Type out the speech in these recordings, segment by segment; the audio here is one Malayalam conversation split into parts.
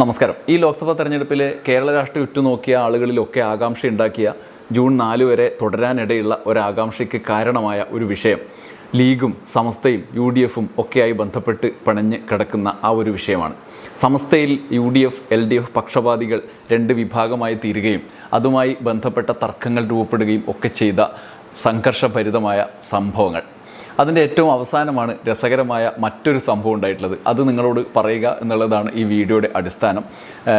നമസ്കാരം. ഈ ലോക്സഭാ തെരഞ്ഞെടുപ്പിൽ കേരള രാഷ്ട്രീയം ഉറ്റുനോക്കിയ ആളുകളിലൊക്കെ ആകാംക്ഷ ഉണ്ടാക്കിയ ജൂൺ നാല് വരെ തുടരാനിടയുള്ള ഒരാകാംക്ഷയ്ക്ക് കാരണമായ ഒരു വിഷയം. ലീഗും സമസ്തയും യു ഡി എഫും ഒക്കെയായി ബന്ധപ്പെട്ട് പണഞ്ഞ് കിടക്കുന്ന ആ ഒരു വിഷയമാണ്. സമസ്തയിൽ U D F L D F പക്ഷപാതികൾ രണ്ട് വിഭാഗമായി തീരുകയും അതുമായി ബന്ധപ്പെട്ട തർക്കങ്ങൾ രൂപപ്പെടുകയും ഒക്കെ ചെയ്ത സംഘർഷഭരിതമായ സംഭവങ്ങൾ. അതിന്റെ ഏറ്റവും അവസാനമാണ് രസകരമായ മറ്റൊരു സംഭവം ഉണ്ടായിട്ടുള്ളത്. അത് നിങ്ങളോട് പറയുക എന്നുള്ളതാണ് ഈ വീഡിയോയുടെ അടിസ്ഥാനം.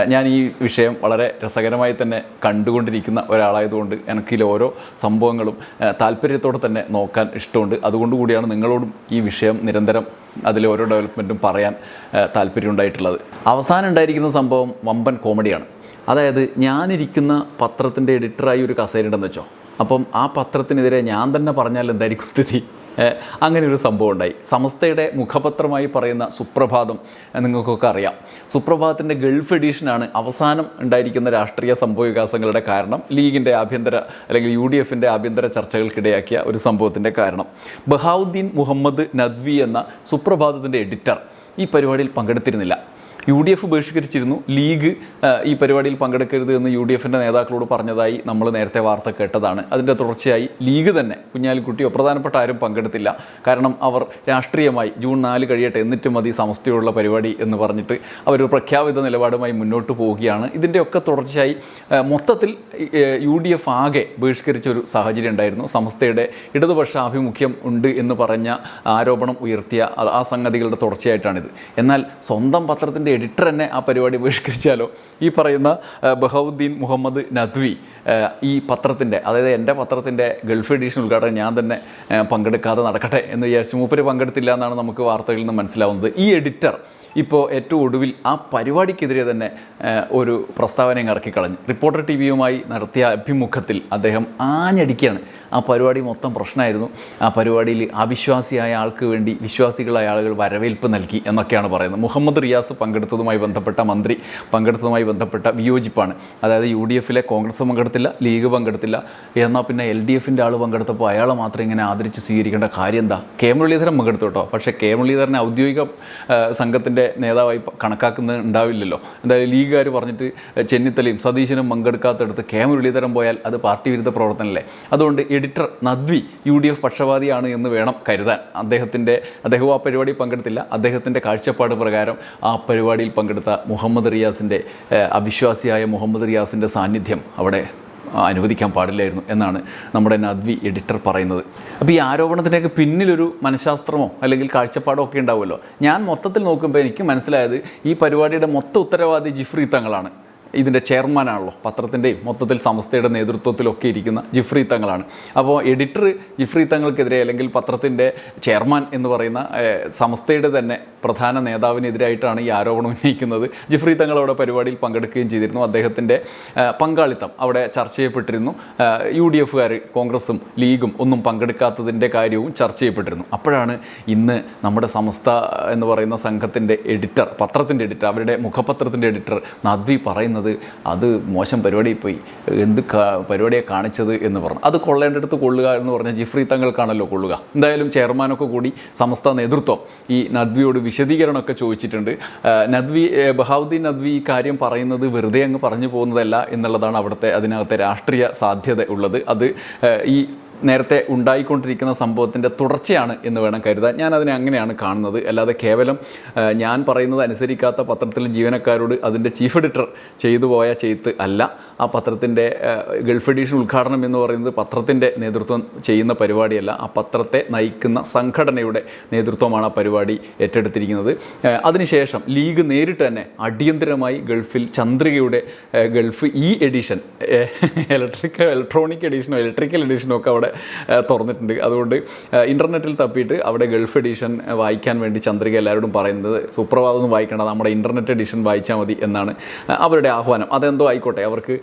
ഞാൻ ഈ വിഷയം വളരെ രസകരമായി തന്നെ കണ്ടുകൊണ്ടിരിക്കുന്ന ഒരാളായതുകൊണ്ട് എനിക്കിൽ ഓരോ സംഭവങ്ങളും താല്പര്യത്തോടെ തന്നെ നോക്കാൻ ഇഷ്ടമുണ്ട്. അതുകൊണ്ട് കൂടിയാണ് നിങ്ങളോടും ഈ വിഷയം നിരന്തരം അതിലെ ഓരോ ഡെവലപ്മെന്റും പറയാൻ ഏഹ് താല്പര്യം ഉണ്ടായിട്ടുള്ളത്. അവസാനം ഉണ്ടായിരിക്കുന്ന സംഭവം വമ്പൻ കോമഡിയാണ്. അതായത് ഞാനിരിക്കുന്ന പത്രത്തിന്റെ എഡിറ്ററായി ഒരു കസേരയുണ്ടെന്ന് വെച്ചോ. അപ്പം ആ പത്രത്തിനെതിരെ ഞാൻ തന്നെ പറഞ്ഞാൽ എന്തായിരിക്കും സ്ഥിതി? അങ്ങനെ ഒരു സംഭവം ഉണ്ടായി. സമസ്തയുടെ മുഖപത്രമായി പറയുന്ന സുപ്രഭാതം നിങ്ങൾക്കൊക്കെ അറിയാം. സുപ്രഭാതത്തിന്റെ ഗൾഫ് എഡീഷനാണ് അവസാനം ഉണ്ടായിരിക്കുന്ന രാഷ്ട്രീയ സംഭവ വികാസങ്ങളുടെ കാരണം ലീഗിന്റെ ആഭ്യന്തര അല്ലെങ്കിൽ യു ഡി എഫിന്റെ ആഭ്യന്തര ചർച്ചകൾക്കിടയാക്കിയ ഒരു സംഭവത്തിന്റെ കാരണം. ബഹാവുദ്ദീൻ മുഹമ്മദ് നദ്വി എന്ന സുപ്രഭാതത്തിന്റെ എഡിറ്റർ ഈ പരിപാടിയിൽ പങ്കെടുത്തിരുന്നില്ല. യു ഡി എഫ് ബഹിഷ്കരിച്ചിരുന്നു ലീഗ് ഈ പരിപാടിയിൽ പങ്കെടുക്കരുത് എന്ന് യു ഡി എഫിന്റെ നേതാക്കളോട് പറഞ്ഞതായി നമ്മൾ നേരത്തെ വാർത്ത കേട്ടതാണ്. അതിന്റെ തുടർച്ചയായി ലീഗ് തന്നെ കുഞ്ഞാലിക്കുട്ടിയോ പ്രധാനപ്പെട്ട ആരും പങ്കെടുത്തില്ല. കാരണം അവർ രാഷ്ട്രീയമായി ജൂൺ നാല് കഴിയട്ടെ എന്നിട്ട് മതി സമസ്തയുള്ള പരിപാടി എന്ന് പറഞ്ഞിട്ട് അവർ പ്രഖ്യാപിത നിലപാടുമായി മുന്നോട്ട് പോവുകയാണ്. ഇതിന്റെയൊക്കെ തുടർച്ചയായി മൊത്തത്തിൽ യു ഡി എഫ് ആകെ ബഹിഷ്കരിച്ച ഒരു സാഹചര്യം ഉണ്ടായിരുന്നു. സമസ്തയുടെ ഇടതുപക്ഷ ആഭിമുഖ്യം ഉണ്ട് എന്ന് പറഞ്ഞ ആരോപണം ഉയർത്തിയ ആ സംഗതികളുടെ തുടർച്ചയായിട്ടാണിത്. എന്നാൽ സ്വന്തം പത്രത്തിന്റെ എഡിറ്റർ തന്നെ ആ പരിപാടി ബഹിഷ്കരിച്ചാലോ? ഈ പറയുന്ന ബഹൗദ്ദീൻ മുഹമ്മദ് നദ്വി ഈ പത്രത്തിന്റെ അതായത് എന്റെ പത്രത്തിന്റെ ഗൾഫ് എഡീഷൻ ഉദ്ഘാടനം ഞാൻ തന്നെ പങ്കെടുക്കാതെ നടക്കട്ടെ എന്ന് വിചാരിച്ച് മൂപ്പര് പങ്കെടുത്തില്ല എന്നാണ് നമുക്ക് വാർത്തകളിൽ നിന്ന് മനസ്സിലാവുന്നത്. ഈ എഡിറ്റർ ഇപ്പോൾ ഏറ്റവും ഒടുവിൽ ആ പരിപാടിക്കെതിരെ തന്നെ ഒരു പ്രസ്താവന ഇറക്കിക്കളഞ്ഞു റിപ്പോർട്ടർ ടി വിയുമായി നടത്തിയ അഭിമുഖത്തിൽ അദ്ദേഹം ആഞ്ഞടിക്കുകയാണ്. ആ പരിപാടി മൊത്തം പ്രശ്നമായിരുന്നു. ആ പരിപാടിയിൽ അവിശ്വാസിയായ ആൾക്ക് വേണ്ടി വിശ്വാസികളായ ആളുകൾ വരവേൽപ്പ് നൽകി എന്നൊക്കെയാണ് പറയുന്നത്. മുഹമ്മദ് റിയാസ് പങ്കെടുത്തതുമായി ബന്ധപ്പെട്ട മന്ത്രി പങ്കെടുത്തതുമായി ബന്ധപ്പെട്ട വിയോജിപ്പാണ്. അതായത് യു ഡി എഫിലെ കോൺഗ്രസ് പങ്കെടുത്തില്ല ലീഗ് പങ്കെടുത്തില്ല. എന്നാൽ പിന്നെ എൽ ഡി എഫിന്റെ ആൾ പങ്കെടുത്തപ്പോൾ അയാളെ മാത്രം ഇങ്ങനെ ആദരിച്ച് സ്വീകരിക്കേണ്ട കാര്യം എന്താ? കെ മുരളീധരൻ പങ്കെടുത്തു കേട്ടോ. പക്ഷേ കെ മുരളീധരനെ ഔദ്യോഗിക സംഘത്തിന്റെ നേതാവായി കണക്കാക്കുന്നത് ഉണ്ടാവില്ലല്ലോ. എന്തായാലും ലീഗുകാർ പറഞ്ഞിട്ട് ചെന്നിത്തലയും സതീശനും പങ്കെടുക്കാത്തടത്ത് കെ മുരളീധരൻ പോയാൽ അത് പാർട്ടി വിരുദ്ധ പ്രവർത്തനമല്ലേ? അതുകൊണ്ട് editor Nadvi U D F പക്ഷപാതിയാണ് എന്ന് വേണം കരുതാൻ. അദ്ദേഹത്തിന്റെ അദ്ദേഹവും ആ പരിപാടിയിൽ പങ്കെടുത്തില്ല. അദ്ദേഹത്തിന്റെ കാഴ്ചപ്പാട് പ്രകാരം ആ പരിപാടിയിൽ പങ്കെടുത്ത മുഹമ്മദ് റിയാസിന്റെ അവിശ്വാസിയായ മുഹമ്മദ് റിയാസിന്റെ സാന്നിധ്യം അവിടെ അനുവദിക്കാൻ പാടില്ലായിരുന്നു എന്നാണ് നമ്മുടെ നദ്വി എഡിറ്റർ പറയുന്നത്. അപ്പോൾ ഈ ആരോപണത്തിന്റെയൊക്കെ പിന്നിലൊരു മനഃശാസ്ത്രമോ അല്ലെങ്കിൽ കാഴ്ചപ്പാടോ ഒക്കെ ഉണ്ടാവുമല്ലോ? ഞാൻ മൊത്തത്തിൽ നോക്കുമ്പോൾ എനിക്ക് മനസ്സിലായത് ഈ പരിപാടിയുടെ മൊത്ത ഉത്തരവാദി ജിഫ്രി തങ്ങളാണ്. ഇതിന്റെ ചെയർമാനാണല്ലോ പത്രത്തിന്റെയും മൊത്തത്തിൽ സംസ്ഥയുടെ നേതൃത്വത്തിലൊക്കെ ഇരിക്കുന്ന ജിഫ്രി തങ്ങളാണ്. അപ്പോൾ എഡിറ്റർ ജിഫ്രി തങ്ങൾക്കെതിരെ അല്ലെങ്കിൽ പത്രത്തിന്റെ ചെയർമാൻ എന്ന് പറയുന്ന സംസ്ഥയുടെ തന്നെ പ്രധാന നേതാവിനെതിരായിട്ടാണ് ഈ ആരോപണം ഉന്നയിക്കുന്നത്. ജിഫ്രി തങ്ങൾ അവിടെ പരിപാടിയിൽ പങ്കെടുക്കുകയും ചെയ്തിരുന്നു. അദ്ദേഹത്തിന്റെ പങ്കാളിത്തം അവിടെ ചർച്ച ചെയ്യപ്പെട്ടിരുന്നു. യു ഡി എഫുകാർ കോൺഗ്രസും ലീഗും ഒന്നും പങ്കെടുക്കാത്തതിന്റെ കാര്യവും ചർച്ച ചെയ്യപ്പെട്ടിരുന്നു. അപ്പോഴാണ് ഇന്ന് നമ്മുടെ സമസ്ത എന്ന് പറയുന്ന സംഘത്തിന്റെ എഡിറ്റർ പത്രത്തിന്റെ എഡിറ്റർ അവരുടെ മുഖപത്രത്തിന്റെ എഡിറ്റർ നദ്വി പറയുന്നത് അത് മോശം പരിപാടിയിൽ പോയി എന്ത് പരിപാടിയാണ് പരിപാടിയെ കാണിച്ചത് എന്ന് പറഞ്ഞു. അത് കൊള്ളേണ്ടടുത്ത് കൊള്ളുക എന്ന് പറഞ്ഞാൽ ജിഫ്രി തങ്ങൾക്കാണല്ലോ കൊള്ളുക. എന്തായാലും ചെയർമാനൊക്കെ കൂടി സമസ്ത നേതൃത്വം ഈ നദ്വിയോട് വിശദീകരണമൊക്കെ ചോദിച്ചിട്ടുണ്ട്. നദ്വി ബഹാവുദ്ദീൻ നദ്വി ഈ കാര്യം പറയുന്നത് വെറുതെ അങ്ങ് പറഞ്ഞു പോകുന്നതല്ല എന്നുള്ളതാണ് അവിടുത്തെ അതിനകത്തെ രാഷ്ട്രീയ സാധ്യത ഉള്ളത്. അത് ഈ നേരത്തെ ഉണ്ടായിക്കൊണ്ടിരിക്കുന്ന സംഭവത്തിന്റെ തുടർച്ചയാണ് എന്ന് വേണം കരുതാൻ. ഞാൻ അതിനെ അങ്ങനെയാണ് കാണുന്നത്. അല്ലാതെ കേവലം ഞാൻ പറയുന്നത് അനുസരിക്കാത്ത പത്രത്തിലെ ജീവനക്കാരോട് അതിന്റെ ചീഫ് എഡിറ്റർ ചെയ്തു പോയ ചെയ്ത്ത് അല്ല. ആ പത്രത്തിന്റെ ഗൾഫ് എഡീഷൻ ഉദ്ഘാടനം എന്ന് പറയുന്നത് പത്രത്തിന്റെ നേതൃത്വം ചെയ്യുന്ന പരിപാടിയല്ല. ആ പത്രത്തെ നയിക്കുന്ന സംഘടനയുടെ നേതൃത്വമാണ് ആ പരിപാടി ഏറ്റെടുത്തിരിക്കുന്നത്. അതിനുശേഷം ലീഗ് നേരിട്ട് തന്നെ അടിയന്തരമായി ഗൾഫിൽ ചന്ദ്രികയുടെ Gulf e edition electrical electronic എഡിഷനോ electrical എഡിഷനോ ഒക്കെ അവിടെ തുറന്നിട്ടുണ്ട്. അതുകൊണ്ട് ഇന്റർനെറ്റിൽ തപ്പിയിട്ട് അവിടെ ഗൾഫ് എഡിഷൻ വായിക്കാൻ വേണ്ടി ചന്ദ്രിക എല്ലാവരോടും പറയുന്നത് സുപ്രഭാതം ഒന്നും വായിക്കേണ്ട നമ്മുടെ ഇന്റർനെറ്റ് എഡിഷൻ വായിച്ചാൽ മതി എന്നാണ് അവരുടെ ആഹ്വാനം. അതെന്തോ ആയിക്കോട്ടെ അവർക്ക്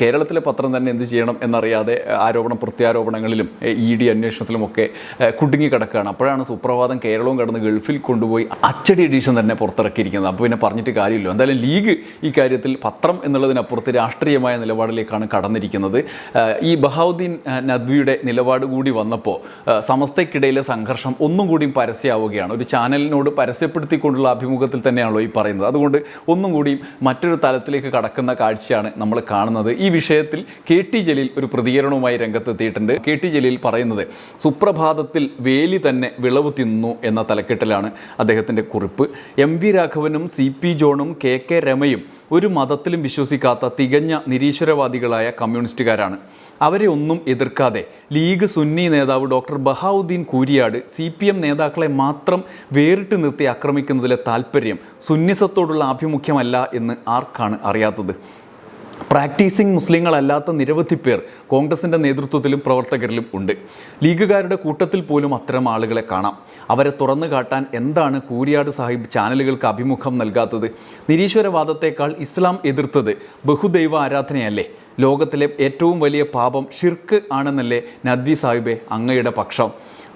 കേരളത്തിലെ പത്രം തന്നെ എന്ത് ചെയ്യണം എന്നറിയാതെ ആരോപണ പ്രത്യാരോപണങ്ങളിലും ഇ ഡി അന്വേഷണത്തിലുമൊക്കെ കുടുങ്ങിക്കിടക്കുകയാണ് കുടുങ്ങി കിടക്കുകയാണ്. അപ്പോഴാണ് സുപ്രഭാതം കേരളവും കടന്ന് ഗൾഫിൽ കൊണ്ടുപോയി അച്ചടി എഡിഷൻ തന്നെ പുറത്തിറക്കിയിരിക്കുന്നത്. അപ്പോൾ പിന്നെ പറഞ്ഞിട്ട് കാര്യമില്ല. എന്തായാലും ലീഗ് ഈ കാര്യത്തിൽ പത്രം എന്നുള്ളതിനപ്പുറത്ത് രാഷ്ട്രീയമായ നിലപാടിലേക്കാണ് കടന്നിരിക്കുന്നത്. ഈ ബഹാവുദ്ദീൻ ആ, നദ്വിയുടെ നിലപാട് കൂടി വന്നപ്പോൾ സമസ്തയ്ക്കിടയിലെ സംഘർഷം ഒന്നും കൂടിയും പരസ്യമാവുകയാണ് ഒരു ചാനലിനോട് പരസ്യപ്പെടുത്തിക്കൊണ്ടുള്ള അഭിമുഖത്തിൽ തന്നെയാണല്ലോ ഈ പറയുന്നത്. അതുകൊണ്ട് ഒന്നും കൂടിയും മറ്റൊരു തലത്തിലേക്ക് കടക്കുന്ന കാഴ്ചയാണ് നമ്മൾ കാണുന്നത്. ഈ വിഷയത്തിൽ കെ ടി ജലീൽ ഒരു പ്രതികരണവുമായി രംഗത്തെത്തിയിട്ടുണ്ട്. കെ ടി ജലീൽ പറയുന്നത് സുപ്രഭാതത്തിൽ വേലി തന്നെ വിളവ് തിന്നു എന്ന തലക്കെട്ടിലാണ് അദ്ദേഹത്തിന്റെ കുറിപ്പ്. എം വി രാഘവനും സി പി ജോണും കെ കെ രമയും ഒരു മതത്തിലും വിശ്വസിക്കാത്ത തികഞ്ഞ നിരീശ്വരവാദികളായ കമ്മ്യൂണിസ്റ്റുകാരാണ്. അവരെ ഒന്നും എതിർക്കാതെ. ലീഗ് സുന്നി നേതാവ് doctor Bahauddin Kooriyad C P M നേതാക്കളെ മാത്രം വേറിട്ട് നിർത്തി ആക്രമിക്കുന്നതിലെ താല്പര്യം സുന്നിസത്തോടുള്ള ആഭിമുഖ്യമല്ല എന്ന് ആർക്കാണ് അറിയാത്തത്? പ്രാക്ടീസിംഗ് മുസ്ലിങ്ങളല്ലാത്ത നിരവധി പേർ കോൺഗ്രസിന്റെ നേതൃത്വത്തിലും പ്രവർത്തകരിലും ഉണ്ട്. ലീഗുകാരുടെ കൂട്ടത്തിൽ പോലും അത്തരം ആളുകളെ കാണാം. അവരെ തുറന്നു കാട്ടാൻ എന്താണ് കൂരിയാട് സാഹിബ് ചാനലുകൾക്ക് അഭിമുഖം നൽകാത്തത്? നിരീശ്വരവാദത്തേക്കാൾ ഇസ്ലാം എതിർത്തത് ബഹുദൈവ ആരാധനയല്ലേ? ലോകത്തിലെ ഏറ്റവും വലിയ പാപം ഷിർക്ക് ആണെന്നല്ലേ നദ്വി സാഹിബെ അങ്ങയുടെ പക്ഷം.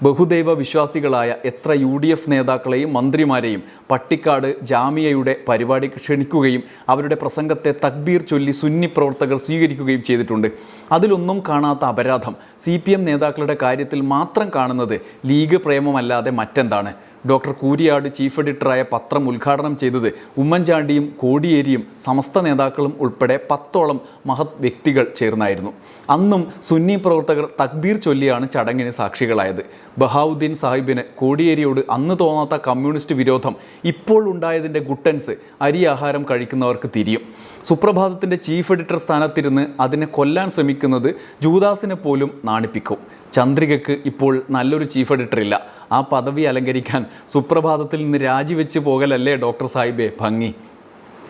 ബഹുദൈവ വിശ്വാസികളായ എത്ര യു ഡി എഫ് നേതാക്കളെയും മന്ത്രിമാരെയും പട്ടിക്കാട് ജാമിയയുടെ പരിപാടി ക്ഷണിക്കുകയും അവരുടെ പ്രസംഗത്തെ തക്ബീർ ചൊല്ലി സുന്നി പ്രവർത്തകർ സ്വീകരിക്കുകയും ചെയ്തിട്ടുണ്ട്. അതിലൊന്നും കാണാത്ത അപരാധം സി നേതാക്കളുടെ കാര്യത്തിൽ മാത്രം കാണുന്നത് ലീഗ് പ്രേമമല്ലാതെ മറ്റെന്താണ്? ഡോക്ടർ കൂരിയാട് ചീഫ് എഡിറ്ററായ പത്രം ഉദ്ഘാടനം ചെയ്തത് ഉമ്മൻചാണ്ടിയും കോടിയേരിയും സമസ്ത നേതാക്കളും ഉൾപ്പെടെ പത്തോളം മഹത് വ്യക്തികൾ ചേർന്നായിരുന്നു. അന്നും സുന്നി പ്രവർത്തകർ തക്ബീർ ചൊല്ലിയാണ് ചടങ്ങിന് സാക്ഷികളായത്. ബഹാവുദ്ദീൻ സാഹിബിന് കോടിയേരിയോട് അന്ന് തോന്നാത്ത കമ്മ്യൂണിസ്റ്റ് വിരോധം ഇപ്പോൾ ഉണ്ടായതിന്റെ ഗുട്ടൻസ് അരി ആഹാരം കഴിക്കുന്നവർക്ക് തിരിയും. സുപ്രഭാതത്തിന്റെ ചീഫ് എഡിറ്റർ സ്ഥാനത്തിരുന്ന് അതിനെ കൊല്ലാൻ ശ്രമിക്കുന്നത് ജൂദാസിനെ പോലും നാണിപ്പിക്കും. ചന്ദ്രികയ്ക്ക് ഇപ്പോൾ നല്ലൊരു ചീഫ് എഡിറ്റർ ഇല്ല. ആ പദവി അലങ്കരിക്കാൻ സുപ്രഭാതത്തിൽ നിന്ന് രാജിവെച്ച് പോകലല്ലേ ഡോക്ടർ സാഹിബെ? ഭംഗി.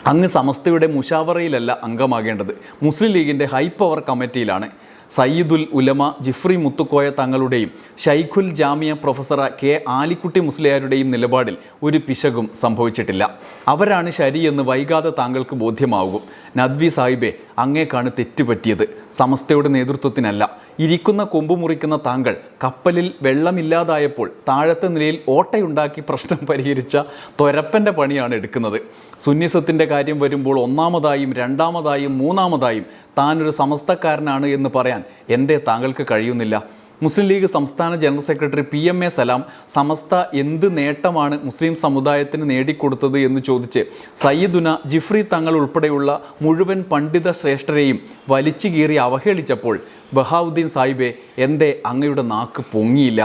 അങ്ങ് സമസ്തയുടെ മുഷാവറയിലല്ല അംഗമാകേണ്ടത്. മുസ്ലിം ലീഗിന്റെ ഹൈ പവർ കമ്മിറ്റിയിലാണ് സയ്യിദുൽ ഉലമ ജിഫ്രി മുത്തുക്കോയ തങ്ങളുടെയും ഷൈഖുൽ ജാമിയ പ്രൊഫസർ കെ ആലിക്കുട്ടി മുസ്ലിയാരുടെയും നിലപാടിൽ ഒരു പിശകും സംഭവിച്ചിട്ടില്ല. അവരാണ് ശരിയെന്ന് വൈകാതെ താങ്കൾക്ക് ബോധ്യമാകും. നദ്വി സാഹിബെ അങ്ങേക്കാണ് തെറ്റുപറ്റിയത്. സമസ്തയുടെ നേതൃത്വത്തിനല്ല. ഇരിക്കുന്ന കൊമ്പ് മുറിക്കുന്ന താങ്കൾ കപ്പലിൽ വെള്ളമില്ലാതായപ്പോൾ താഴത്തെ നിലയിൽ ഓട്ടയുണ്ടാക്കി പ്രശ്നം പരിഹരിച്ച തൊരപ്പന്റെ പണിയാണ് എടുക്കുന്നത്. സുന്നിസത്തിന്റെ കാര്യം വരുമ്പോൾ ഒന്നാമതായും രണ്ടാമതായും മൂന്നാമതായും താനൊരു സമസ്തക്കാരനാണ് എന്ന് പറയാൻ എന്റെ താങ്കൾക്ക് കഴിയുന്നില്ല? മുസ്ലിം ലീഗ് സംസ്ഥാന general secretary P M A Salam Samastha എന്ത് നേട്ടമാണ് മുസ്ലിം സമുദായത്തിന് നേടിക്കൊടുത്തത് എന്ന് ചോദിച്ച് സയ്യിദുന ജിഫ്രി തങ്ങൾ ഉൾപ്പെടെയുള്ള മുഴുവൻ പണ്ഡിത ശ്രേഷ്ഠരെയും വലിച്ചു കീറി അവഹേളിച്ചപ്പോൾ ബഹാവുദ്ദീൻ സാഹിബെ എന്തേ അങ്ങയുടെ നാക്ക് പൊങ്ങിയില്ല?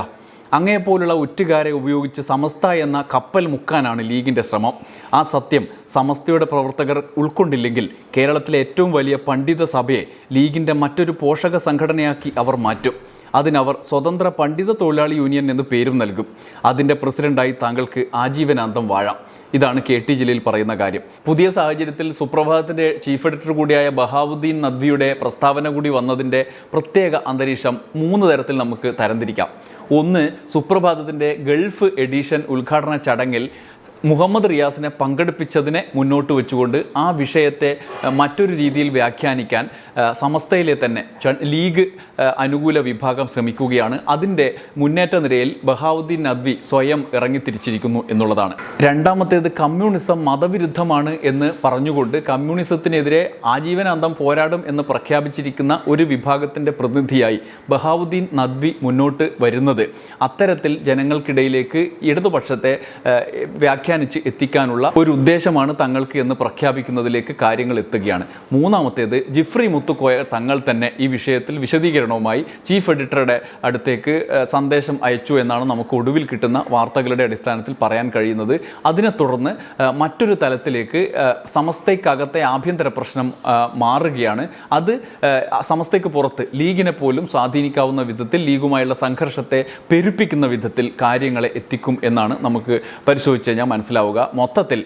അങ്ങയെപ്പോലുള്ള ഒറ്റുകാരെ ഉപയോഗിച്ച് സമസ്ത എന്ന കപ്പൽ മുക്കാനാണ് ലീഗിന്റെ ശ്രമം. ആ സത്യം സമസ്തയുടെ പ്രവർത്തകർ ഉൾക്കൊണ്ടില്ലെങ്കിൽ കേരളത്തിലെ ഏറ്റവും വലിയ പണ്ഡിത സഭയെ ലീഗിന്റെ മറ്റൊരു പോഷക സംഘടനയാക്കി അവർ മാറ്റും. അതിനവർ സ്വതന്ത്ര പണ്ഡിത തൊഴിലാളി യൂണിയൻ എന്ന് പേരും നൽകും. അതിന്റെ പ്രസിഡന്റായി താങ്കൾക്ക് ആജീവനാന്തം വാഴാം. ഇതാണ് കെ ടി ജലീൽ പറയുന്ന കാര്യം. പുതിയ സാഹചര്യത്തിൽ സുപ്രഭാതത്തിന്റെ ചീഫ് എഡിറ്റർ കൂടിയായ ബഹാവുദ്ദീൻ നദ്വിയുടെ പ്രസ്താവന കൂടി വന്നതിന്റെ പ്രത്യേക അന്തരീക്ഷം മൂന്ന് തരത്തിൽ നമുക്ക് തരംതിരിക്കാം. ഒന്ന് സുപ്രഭാതത്തിന്റെ ഗൾഫ് എഡിഷൻ ഉദ്ഘാടന ചടങ്ങിൽ മുഹമ്മദ് റിയാസിനെ പങ്കെടുപ്പിച്ചതിനെ മുന്നോട്ട് വെച്ചുകൊണ്ട് ആ വിഷയത്തെ മറ്റൊരു രീതിയിൽ വ്യാഖ്യാനിക്കാൻ സമസ്തയിലെ തന്നെ ലീഗ് അനുകൂല വിഭാഗം ശ്രമിക്കുകയാണ്. അതിന്റെ മുന്നേറ്റ നിരയിൽ ബഹാവുദ്ദീൻ നദ്വി സ്വയം ഇറങ്ങിത്തിരിച്ചിരിക്കുന്നു എന്നുള്ളതാണ്. രണ്ടാമത്തേത് കമ്മ്യൂണിസം മതവിരുദ്ധമാണ് എന്ന് പറഞ്ഞുകൊണ്ട് കമ്മ്യൂണിസത്തിനെതിരെ ആജീവനാന്തം പോരാടും എന്ന് പ്രഖ്യാപിച്ചിരിക്കുന്ന ഒരു വിഭാഗത്തിന്റെ പ്രതിനിധിയായി ബഹാവുദ്ദീൻ നദ്വി മുന്നോട്ട് വരുന്നത്. അത്തരത്തിൽ ജനങ്ങൾക്കിടയിലേക്ക് ഇടതുപക്ഷത്തെ ഏഹ്, വ്യാഖ്യാനിച്ച് എത്തിക്കാനുള്ള ഒരു ഉദ്ദേശമാണ് തങ്ങൾക്ക് എന്ന് പ്രഖ്യാപിക്കുന്നതിലേക്ക് കാര്യങ്ങൾ എത്തുകയാണ്. മൂന്നാമത്തേത് ജിഫ്രി മുത്തുക്കോയ തങ്ങൾ തന്നെ ഈ വിഷയത്തിൽ വിശദീകരണവുമായി ചീഫ് എഡിറ്ററുടെ അടുത്തേക്ക് സന്ദേശം അയച്ചു എന്നാണ് നമുക്ക് ഒടുവിൽ കിട്ടുന്ന വാർത്തകളുടെ അടിസ്ഥാനത്തിൽ പറയാൻ കഴിയുന്നത്. അതിനെ തുടർന്ന് മറ്റൊരു തലത്തിലേക്ക് സമസ്തയ്ക്കകത്തെ ആഭ്യന്തര പ്രശ്നം മാറുകയാണ്. അത് സമസ്തയ്ക്ക് പുറത്ത് ലീഗിനെ പോലും സ്വാധീനിക്കാവുന്ന വിധത്തിൽ ലീഗുമായുള്ള സംഘർഷത്തെ പെരുപ്പിക്കുന്ന വിധത്തിൽ കാര്യങ്ങളെ എത്തിക്കും എന്നാണ് നമുക്ക് പരിശോധിച്ച് കഴിഞ്ഞാൽ മനസ്സിലാവുക. മൊത്തത്തിൽ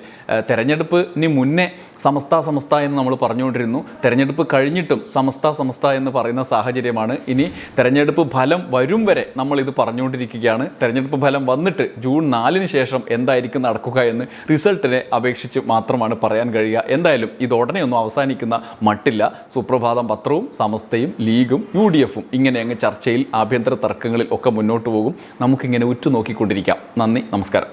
തെരഞ്ഞെടുപ്പിന് മുന്നേ സമസ്ത സമസ്ത എന്ന് നമ്മൾ പറഞ്ഞുകൊണ്ടിരുന്നു. തെരഞ്ഞെടുപ്പ് കഴിഞ്ഞിട്ടും സമസ്ത സമസ്ത എന്ന് പറയുന്ന സാഹചര്യമാണ്. ഇനി തെരഞ്ഞെടുപ്പ് ഫലം വരും വരെ നമ്മൾ ഇത് പറഞ്ഞുകൊണ്ടിരിക്കുകയാണ്. തെരഞ്ഞെടുപ്പ് ഫലം വന്നിട്ട് ജൂൺ നാലിന് ശേഷം എന്തായിരിക്കും നടക്കുക എന്ന് റിസൾട്ടിനെ അപേക്ഷിച്ച് മാത്രമാണ് പറയാൻ കഴിയുക. എന്തായാലും ഇത് ഉടനെ ഒന്നും അവസാനിക്കുന്ന മട്ടില്ല. സുപ്രഭാതം പത്രവും സമസ്തയും ലീഗും യു ഡി എഫും ഇങ്ങനെ അങ്ങ് ചർച്ചയിൽ ആഭ്യന്തര തർക്കങ്ങളിൽ ഒക്കെ മുന്നോട്ട് പോകും. നമുക്കിങ്ങനെ ഉറ്റുനോക്കിക്കൊണ്ടിരിക്കാം. നന്ദി നമസ്കാരം.